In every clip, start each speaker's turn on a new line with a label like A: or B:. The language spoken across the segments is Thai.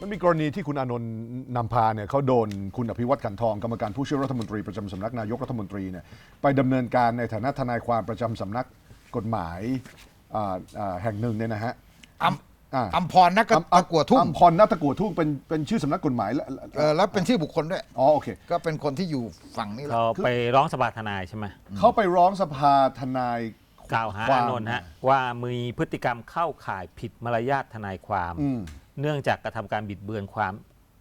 A: มันมีกรณีที่คุณอานนท์นำพาเนี่ยเขาโดนคุณอภิวัตขันทองกรรมการผู้ช่วยรัฐมนตรีประจำสำนักนายกรัฐมนตรีเนี่ยไปดำเนินการในฐานะทนายความประจำสำนักกฎหมายอ่าอ่าแห่งหนึ่งเนี่ยนะฮะ
B: อัม
A: อ่า
B: อัมพรนักกะตะกัวทุ่ง
A: อัมพรนัตะกัวทุ่งเป็นเป็นชื่อสำนักกฎหมายแล้ว
B: เออแล้วเป็นชื่อบุคคลด้วย
A: อ๋อโอเค
B: ก็เป็นคนที่อยู่ฝั่งนี้แหละ
C: เขาไปร้องสภาทนายใช่ไหม
A: เขาไปร้องสภาทนาย
C: กล่าวหา
A: คว
C: อานนท์ฮะว่ามีพฤติกรรมเข้าข่ายผิดมารยาททนายความ
A: อืม
C: เนื่องจากกระทำการบิดเบือนความ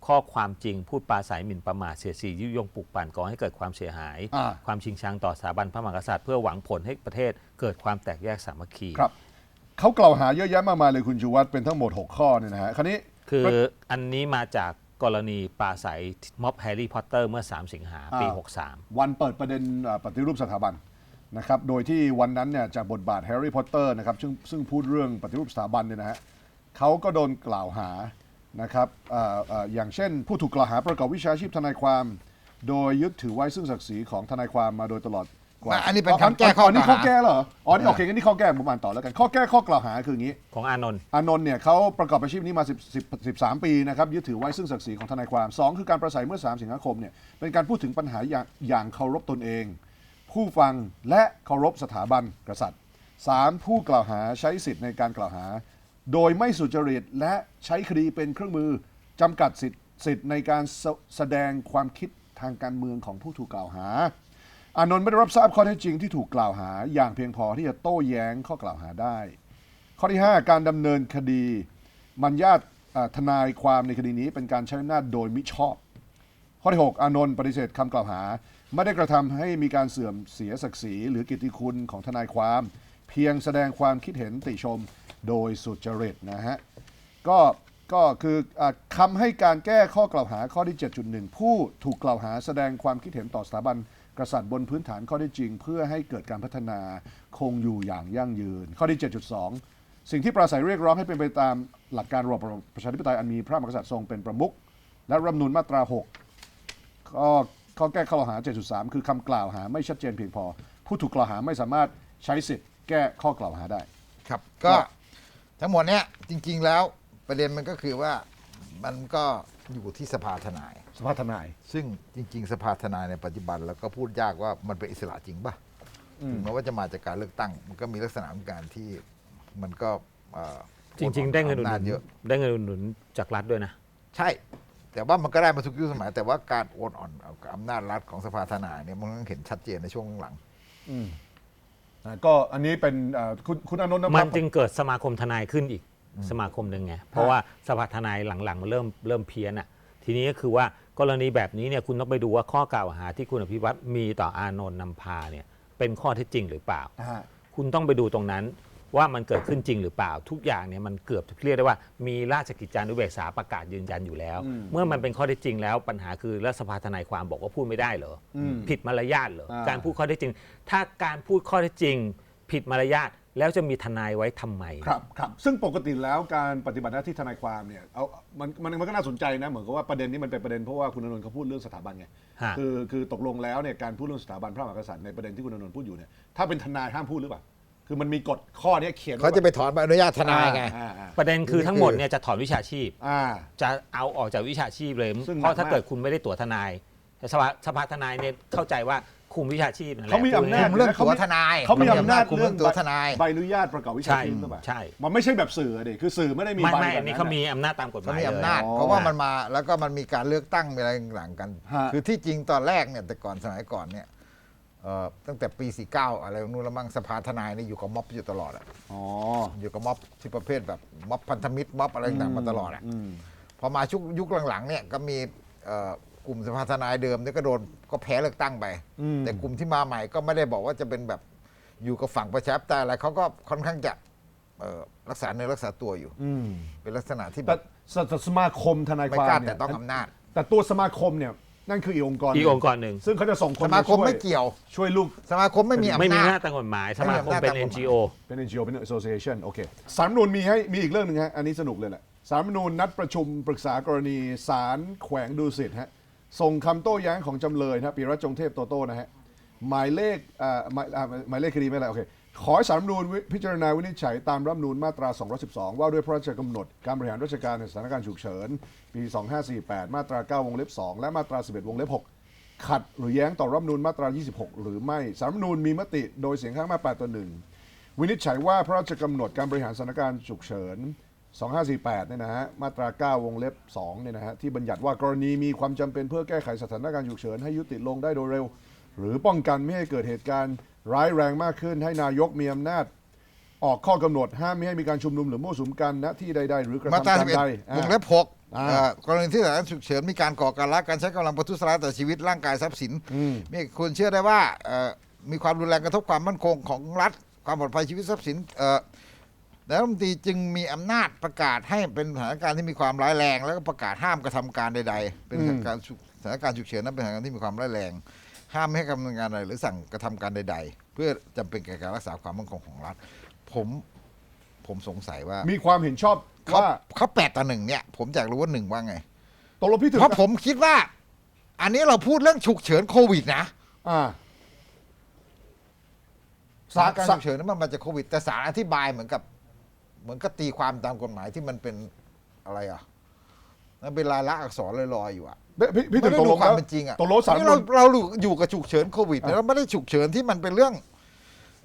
C: ข้อความจริงพูดปราศัยหมิ่นประมาทเสียดสียุยงปลุกปั่นก่อให้เกิดความเสียหาย
A: อ่า
C: ความชิงชังต่อสถาบันพระมหากษัตริย์เพื่อหวังผลให้ประเทศเกิดความแตกแยกสามัคคี
A: ครับเขากล่าวหาเยอะแยะมากมายเลยคุณชูวัตรเป็นทั้งหมด 6 ข้อเนี่ยนะฮะคราวนี้
C: คืออันนี้มาจากกรณีปราศัยม็อบแฮร์รี่พอตเตอร์เมื่อ 3 สิงหาปี
A: อ่า วันเปิดประเด็นอ่าปฏิรูปสถาบันนะครับ โดยที่วันนั้นเนี่ยจากบทบาทแฮร์รี่พอตเตอร์นะครับซึ่งซึ่งพูดเรื่องปฏิรูปสถาบันเนี่ยนะฮะ เขาก็โดนกล่าวหานะครับอ่าอ่าอย่างเช่น ผู้ถูกกล่าวหาประกอบวิชาชีพทนายความ โดยยึดถือไว้ซึ่งศักดิ์ศรีของทนายความมาโดยตลอดกว่า
B: อันนี้เป็นคำแก้ข้อก
A: นี่
B: ล่าว
A: ข้อ
B: หา
A: แก้เหรออ๋อนี่โอเคงั้นนี่ข้อแก้ผมอ่านต่อแล้วกัน ข้อแก้ข้อกล่าวหาคืออย่างนี้
C: 3ของอานนท์
A: อานนท์เนี่ยเขาประกอบอาชีพนี้มา10 10 13 ปีนะครับยึดถือไว้ซึ่งศักดิ์ศรีของทนายความ 2 คือการประสัยเมื่อ 3 สิงหาคมเนี่ยเป็นการพูดถึงปัญหาอย่างอย่างเคารพตนเอง ผู้ฟังและเคารพสถาบันกษัตริย์ 3. ผู้กล่าวหาใช้สิทธิ์ในการกล่าวหา โดยไม่สุจริตและใช้คดีเป็นเครื่องมือจำกัดสิทธิสิทธิ์ในการแสแสดงความคิดทางการเมืองของผู้ถูกกล่าวหา อานนท์ไม่ได้รับทราบข้อเท็จจริงที่ถูกกล่าวหา อย่างเพียงพอที่จะโต้แย้งข้อกล่าวหาได้ ข้อที่ 5 การดำเนินคดีมันญาติทนายความในคดีนี้เป็นการใช้อำนาจโดยมิชอบ ข้อที่ 6 อานนท์ปฏิเสธคำกล่าวหา ไม่ได้กระทำให้มีการเสื่อมเสียศักดิ์ศรีหรือกิตติคุณของทนายความ เพียงแสดงความคิดเห็นติชม โดยสุจริตนะฮะก็ก็คืออาคำให้การแก้ข้อกล่าวหาข้อที่ 7.1 ผู้ถูกกล่าวหาแสดงความคิดเห็นต่อสถาบันกษัตริย์บนพื้นฐานข้อที่จริง เพื่อให้เกิดการพัฒนาคงอยู่อย่างยั่งยืน ข้อที่ 7.2 สิ่งที่ปราศัยเรียกร้องให้เป็นไปตามหลักการระบอบประชาธิปไตยอันมีพระมหากษัตริย์ทรงเป็นประมุขและรัฐธรรมนูญมาตรา 6 ข้อข้อแก้ข้อกล่าวหา 7.3 คือคำกล่าวหาไม่ชัดเจนเพียงพอ ผู้ถูกกล่าวหาไม่สามารถใช้สิทธิ์แก้ข้อกล่าวหาได้
B: ครับก็ ทั้งหมดเนี้ยจริง ๆ แล้วประเด็นมันก็คือว่ามันก็อยู่ที่สภาทนาย
A: สภาทนาย
B: ซึ่งจริง ๆ สภาทนายในปัจจุบันแล้วก็พูดยากว่ามันเป็นอิสระจริงป่ะถึงแม้ว่าจะมาจากการเลือกตั้ง มันก็มีลักษณะของการที่มันก็เอ่อ
C: จริง ๆ ได้เงินอุดห
B: อำา
C: นุ
B: จ
C: น
B: เยอะ
C: ได้เงินอุดหนุนจากรัฐด้วยนะ
B: ใช่ แต่ว่ามันก็ได้มาทุกยุคสมัยแต่ว่าการโอนอ่อนเอาอำนาจรัฐของสภาทนายเนี่ยมันเห็นชัดเจนในช่วงหลัง
A: อ่า ก็อันนี้เป็นอ่าคุณคุณอานนท์นะ
C: มัน
A: ครับ
C: จึงเกิดสมาคมทนายขึ้นอีกสมาคมหนึ่งไงเพราะว่าสภาทนายหลังๆมันเริ่มเริ่มเพี้ยนอะทีนี้ก็คือว่ากรณีแบบนี้เนี่ยคุณต้องไปดูว่าข้อกล่าวหาที่คุณอภิวัตมีต่ออานนท์นำพาเนี่ยเป็นข้อเท็จจริงหรือเปล่า
A: อ่า
C: คุณต้องไปดูตรงนั้น ว่ามันเกิดขึ้นจริงหรือเปล่าทุกอย่างเนี่ยมันเกือบจะเรียกได้ว่ามีราชกิจจานุเบกษาประกาศยืนยันอยู่แล้ว เมื่อมันเป็นข้อเท็จจริงแล้วปัญหาคือรัฐสภาทนายความบอกว่าพูดไม่ได้เหรออ
A: ม
C: ผิดมารยาทเหรอ
A: อ่า
C: การพูดข้อเท็จจริง ถ้าการพูดข้อเท็จจริง ผิดมารยาทแล้วจะมีทนายไว้ทำไม
A: ครับครับซึ่งปกติแล้วการปฏิบัติหน้าที่ทนายความเนี่ยเอามันมันมันก็น่าสนใจนะเหมือนกับว่าประเด็นนี้มันเป็นประเด็นเพราะว่าคุณอานนท์เขาพูดเรื่องสถาบันไง
C: ฮะ
A: คือคือตกลงแล้วเนี่ยการพูดเรื่องสถาบันพระมหากษัตริย์ในประเด็นที่คุณอานนท์พูดอยู่เนี่ยถ้าเป็นทนายห้ามพูดหรือเปล่า คือมันมีกฎข้อเนี้ยเขียน
B: ๆเขาจะไปถอนใบอนุญาตทนายไง
A: อ่อ่า
C: ประเด็นคือทั้งหมดเนี่ยจะถอนวิชาชีพ
A: อ่า
C: จะเอาออกจากวิชาชีพเลย
A: ซึ่ง
C: เพราะถ้า
A: หนักมาก
C: เกิดคุณไม่ได้ตั๋วทนายแต่สภาสภาทนายเนี่ยเข้าใจว่าคุมวิชาชีพนั่นแหละ
A: เขามีอำนาจ
B: คุมเรื่องตั๋วทนาย
A: เขามีอำนาจ
B: คุมเรื่องตั๋วทนาย
A: ใบอนุญาตประกอบวิชา
C: ใช่
A: ชีพหรือเปล่า
C: ใช่
A: มันไม่ใช่แบบสื่ออะดิคือสื่อไม่ได้มี
C: ไม่
A: ใบ
C: ไม่
A: แบบ
C: อันนี้เขามีอำนาจตามกฎห
B: เขา
C: มาย
B: มี
C: เลย
B: อำนาจ
A: อ๋อ
B: เพราะว่ามันมาแล้วก็มันมีการเลือกตั้งมีอะไรต่างๆกัน
A: ฮะ
B: คือที่จริงตอนแรกเนี่ยแต่ก่อนสมัยก่อนเนี่ยเอ่อ ตั้งแต่ปี 49 อะไรนู่นละมั่งสภาทนายนี่อยู่กับม็อบอยู่ตลอดอะ
A: อ๋อ
B: อยู่กับม็อบที่ประเภทแบบม็อบพันธมิตรม็อบอะไรต่างๆมาตลอดอะ
A: อืม
B: พอมาชุกยุคหลังๆเนี่ยก็มีเอ่อกลุ่มสภาทนายเดิมเนี่ยก็โดนก็แพ้เลือกตั้งไป
A: อืม
B: แต่กลุ่มที่มาใหม่ก็ไม่ได้บอกว่าจะเป็นแบบอยู่กับฝั่งประชาธิปไตยอะไรเขาก็ค่อนข้างจะเอ่อรักษาเนื้อรักษาตัวอยู่
A: อืม
B: เป็นลักษณะที่แบ
A: แต่
B: บ
A: สสสมาคมทนาย
B: ไม่
A: ความ
B: กล้า
A: เนี่ย
B: แต่ต้องอำนาจ
A: แต่ตัวสมาคมเนี่ย นั่นคืออีกองค์กรหนึ่
C: อีกองค์กรหนึ่ง
A: ซึ่งเขาจะส่งคน
B: สมาคม
A: ช่วย
B: ไม่เกี่ยว
A: ช่วยลูก
B: สมาคมไม่มีอำ
C: ไม่มี
B: นา
C: อำ
B: จ
C: นาจตามกฎหมาย สมาคม
B: ไม่มีอำนาจ
C: เป็น
B: ตามกฎหมาย
C: NGO
A: เป็น NGO เป็น association โอเคสารรัฐธรรมนูญมีให้มีอีกเรื่องหนึ่งฮะอันนี้สนุกเลยแหละสารรัฐธรรมนูญนัดประชุมปรึกษากรณีศาลแขวงดุสิตฮะส่งคำโต้แย้งของจำเลยนะปีรัชจงเทพโตโต้นะฮะหมายเลขอ่าหมายอ่าหมายเลขคดีไม่อะไรโอเค ขอให้สารรัฐธรรมนูญพิจารณาวินิจฉัยตามรัฐธรรมนูญมาตรา 212 ว่าด้วยพระราชกำหนดการบริหารราชการในสถานการณ์ฉุกเฉิน ปี 2548 มาตรา 9 วงเล็บ 2 และมาตรา 11 วงเล็บ 6 ขัดหรือแย้งต่อรัฐธรรมนูญมาตรา 26 หรือไม่ สารรัฐธรรมนูญมีมติโดยเสียงข้างมาก8ต่อ1วินิจฉัยว่าพระราชกำหนดการบริหารสถานการณ์ฉุกเฉิน 2548 เนี่ยนะฮะ มาตรา 9 วงเล็บ 2 เนี่ยนะฮะ ที่บัญญัติว่ากรณีมีความจำเป็นเพื่อแก้ไขสถานการณ์ฉุกเฉินให้ยุติลงได้โดยเร็ว หรือป้องกันไม่ให้เกิดเหตุการณ์ ร้ายแรงมากขึ้นให้นายกมีอำนาจ ออกข้อกำหนดห้ามไม่ให้มีการชุมนุมหรือมั่วสุมกันณที่ใดๆหรือกระ
B: มาตรา
A: ทำการใด
B: 11
A: อ่า ว
B: งเล็บหก
A: อ่า
B: เอ่อกรณีที่สถานการณ์ฉุกเฉินมีการก่อการร้ายการใช้กำลังประทุษร้ายต่อชีวิตร่างกายทรัพย์สิน
A: อืม
B: มีควรเชื่อได้ว่าเอ่อมีความรุนแรงกระทบความมั่นคงของรัฐ ความปลอดภัยชีวิตทรัพย์สินเอ่อแล้วรัฐมนตรีจึงมีอำนาจประกาศให้เป็นสถานการณ์ที่มีความร้ายแรง แล้วก็ประกาศห้ามกระทำการใด ๆ เป็นสถานการณ์ฉุกสถานการณ์ฉุกเฉินนั้นเป็นสถานการณ์ที่มีความร้ายแรง ห้ามไม่ให้กระทำการใดหรือสั่งกระทำการใด ๆ เพื่อจำเป็นแก่การรักษาความมั่นคงของรัฐ ผมผมสงสัยว่า
A: มีความเห็นชอบ
B: เขา
A: ว่า
B: เขาแปดต่อหนึ่งเนี่ย ผมอยากรู้ว่าหนึ่งว่าไง
A: ตกลงพี่ถึง
B: เพราะผมคิดว่า อันนี้เราพูดเรื่องฉุกเฉินโควิดนะ
A: อ่า
B: สถานการณ์ฉุกเฉินนั้นมันมาจากโควิด แต่สารอธิบายเหมือนกับ เหมือนกับตีความตามกฎหมายที่มันเป็นอะไรอะมันเป็นลายลักษณ์อักษรลอยๆอยู่อะ
A: พี่พี่ถึง
B: ไม่
A: ต
B: ได้
A: กล
B: ดู
A: ง
B: ควา
A: แล้
B: ม
A: ว
B: เป็นจริงอะ
A: ตกลงสาร
B: นี่
A: รั
B: เรา
A: ฐธรรมนูญ
B: เราอยู่กับฉุกเฉินโควิดเราไม่ได้ฉุกเฉินที่มันเป็นเรื่อง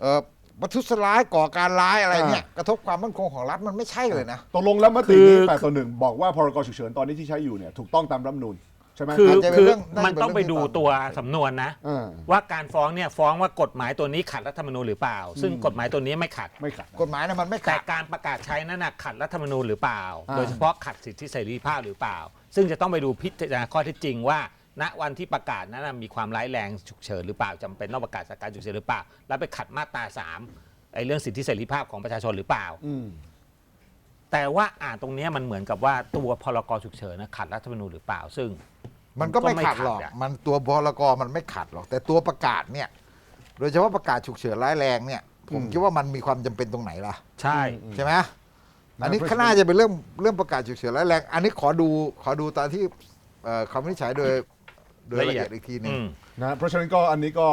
B: เอ่อประทุษร้ายก่อการร้ายอะไรเนี่ยกระทบความมั่นคงของรัฐมันไม่ใช่เลยนะ
A: ตกลงแล้วมติ
C: คือ
A: นี้แปดต่อหนึ่งบอกว่าพรกฉุกเฉินตอนนี้ที่ใช้อยู่เนี่ยถูกต้องตามรัฐธรรมนูญ ใช่ไหม
C: คือ
B: อาจจะเป็น
C: คือ
B: เรื่องน่าจะ
C: มัน
B: เป็น
C: ต้องไป
B: เรื่องที่
C: ดูตัวสำนวนนะ
A: อ่า
C: ว่าการฟ้องเนี่ยฟ้องว่ากฎหมายตัวนี้ขัดรัฐธรรมนูญหรือเปล่า ซึ่งกฎหมายตัวนี้ไม่ขัด
A: ไม่ขัด
B: กฎหมายนะมันไม่
C: แต่
B: ขัด
C: การประกาศใช้นั้นนะขัดรัฐธรรมนูญหรือเปล่า
A: อ่า
C: โดยเฉพาะขัดสิทธิเสรีภาพหรือเปล่า ซึ่งจะต้องไปดูพิจารณาข้อเท็จจริงว่า ณวันที่ประกาศนั้นนะมีความร้ายแรงฉุกเฉินหรือเปล่าจำเป็นต้องประกาศสถานการณ์ฉุกเฉินหรือเปล่า แล้วไปขัดมาตราสามไอ้เรื่องสิทธิเสรีภาพของประชาชนหรือเปล่า
A: อืม
C: แต่ว่าอ่านตรงเนี้ยมันเหมือนกับว่าตัวพรกฉุกเฉินนะขัดรัฐธรรมนูญหรือเปล่า ซึ่ง
B: มันก็ไม่
C: ก็ไม่
B: ขัดหรอก
C: ขัดอะ
B: มันตัวพรกมันไม่ขัดหรอก แต่ตัวประกาศเนี่ย โดยเฉพาะประกาศฉุกเฉินร้ายแรงเนี่ย ผมคิดว่ามันมีความจำเป็นตรงไหนล่ะ
C: ใช่
B: ใช่ไหมอันนี้
A: เพราะ
B: ข้างหน้าจะเป็นเรื่องเรื่องประกาศฉุกเฉินร้ายแรง อันนี้ขอดูขอดูตอนที่เอ่อคำวินิจฉัยโดยโดยละเอียดอีกทีหนึง
C: อืม
A: นะเพราะฉะนั้นก็อันนี้ก็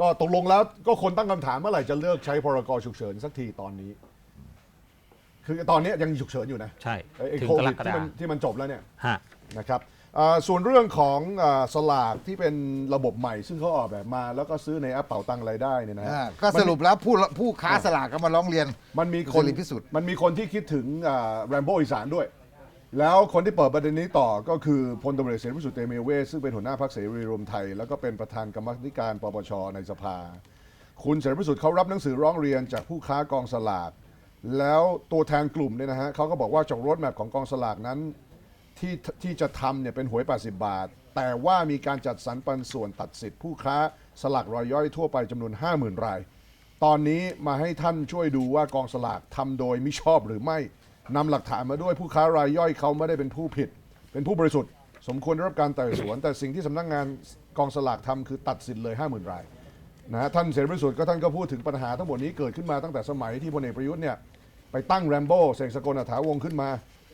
A: ก็ตกลงแล้วก็คนตั้งคำถามเมื่อไหร่จะเลิกใช้พรกฉุกเฉินสักทีตอนนี้ คือตอนนี้ยังฉุกเฉินอยู่นะ
C: ใช่
A: ไอ้ไอ้
C: ถึง
A: โค
C: กร
A: วิด
C: ก
A: ที่
C: ฎา
A: มันที่มันจบแล้วเนี่ย
C: ฮะ
A: นะครับ อ่าส่วนเรื่องของอาสลากที่เป็นระบบใหม่ ซึ่งเขาออกแบบมา แล้วก็ซื้อในแอปเป๋าตังรายได้เนี่ยนะฮะ
B: อ่าก็สรุปแล้วผู้ผู้ค้าสลากก็มาร้องเรียน
A: มันมีคน
B: เสรีพิสุทธิ์
A: มันมีคนที่คิดถึงแรมโบ้อีสานด้วย แล้วคนที่เปิดประเด็นนี้ต่อก็คือพลตำรวจเอกเสรีพิสุทธิ์เตมียเวสซึ่งเป็นหัวหน้าพรรคเสรีรวมไทย แล้วก็เป็นประธานกรรมาธิการปปชในสภา คุณเสรีพิสุทธิ์เขารับหนังสือร้องเรียนจากผู้ค้ากองสลาก แล้วตัวแทนกลุ่มเนี่ยนะฮะเขาก็บอกว่าจากรถแมพของกองสลากนั้น ที่ที่จะทำเนี่ยเป็นหวย 80 บาท แต่ว่ามีการจัดสรรปันส่วนตัดสิทธิ์ผู้ค้าสลากรายย่อยทั่วไปจำนวน 50,000 ราย ตอนนี้มาให้ท่านช่วยดูว่ากองสลากทำโดยมิชอบหรือไม่นำหลักฐานมาด้วยผู้ค้ารายย่อยเขาไม่ได้เป็นผู้ผิด เป็นผู้บริสุทธิ์ สมควรได้รับการไต่สวน แต่สิ่งที่สำนักงานกองสลากทำคือตัดสิทธิ์เลย 50,000 รายนะฮะท่านเสรีพิสุทธิ์ก็ท่านก็พูดถึงปัญหาทั้งหมดนี้เกิดขึ้นมาตั้งแต่สมัยที่พลเอกประยุทธ์เนี่ยไปตั้งแรมโบ้เสกสกลอัฐาวงขึ้นมา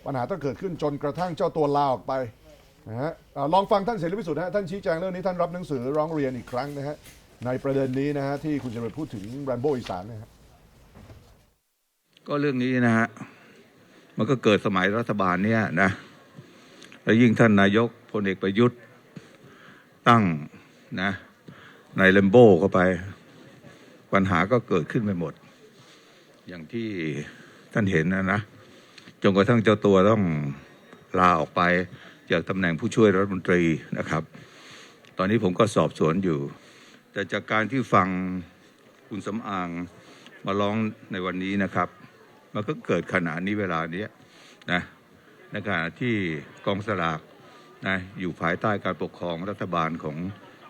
A: ปัญหาต้องเกิดขึ้นจนกระทั่งเจ้าตัวลาออกไปนะฮะอ่าลองฟังท่านเสรีพิสุทธิ์นะฮะท่านชี้แจงเรื่องนี้ท่านรับหนังสือร้องเรียนอีกครั้งนะฮะในประเด็นนี้นะฮะที่คุณจะไปพูดถึงแรมโบ้อีสานนะฮะ
D: ก็เรื่องนี้นะฮะ มันก็เกิดสมัยรัฐบาลเนี่ยนะ แล้วยิ่งท่านนายกพลเอกประยุทธ์ตั้งนะในเลมโบ้เข้าไป ปัญหาก็เกิดขึ้นไปหมด อย่างที่ท่านเห็นนะนะ จนกระทั่งเจ้าตัวต้องลาออกไปจากตำแหน่งผู้ช่วยรัฐมนตรีนะครับ ตอนนี้ผมก็สอบสวนอยู่ แต่จากการที่ฟังคุณสำอางมาร้องในวันนี้นะครับ มันก็เกิดขนาดนี้เวลานี้นะในขณะที่กองสลากนะอยู่ภายใต้การปกครองรัฐบาลของ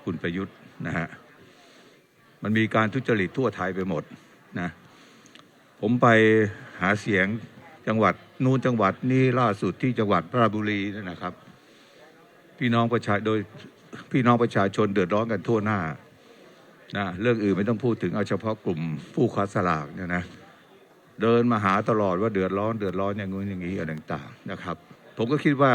D: คุณประยุทธ์นะฮะมันมีการทุจริตทั่วไทยไปหมดนะผมไปหาเสียง จังหวัดนู้นจังหวัดนี้ล่าสุดที่จังหวัดราชบุรีนะครับ พี่น้องประชาโดยพี่น้องประชาชนเดือดร้อนกันทั่วหน้านะเรื่องอื่นไม่ต้องพูดถึงเอาเฉพาะกลุ่มผู้ค้าสลากเนี่ยนะเดินมาหาตลอดว่าเดือดร้อนเดือดร้อนอย่างงู้นอย่างนี้อะไรต่างๆนะครับ ผมก็คิดว่า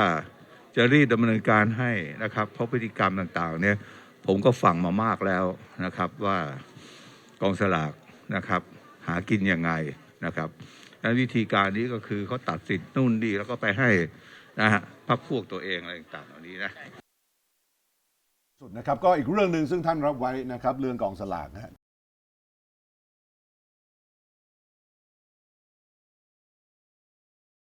D: จะรีบดำเนินการให้นะครับ เพราะพฤติกรรมต่างๆ เนี่ยผมก็ฟังมามากแล้วนะครับว่ากองสลากนะครับ หากินยังไงนะครับ และวิธีการนี้ก็คือเขาตัดสิทธิ์นู่นนี่แล้วก็ไปให้นะฮะพักพวกตัวเองอะไรต่างๆเหล่านี้นะ
A: สุดนะครับก็อีกเรื่องหนึ่งซึ่งท่านรับไว้นะครับเรื่องกองสลากนะฮะ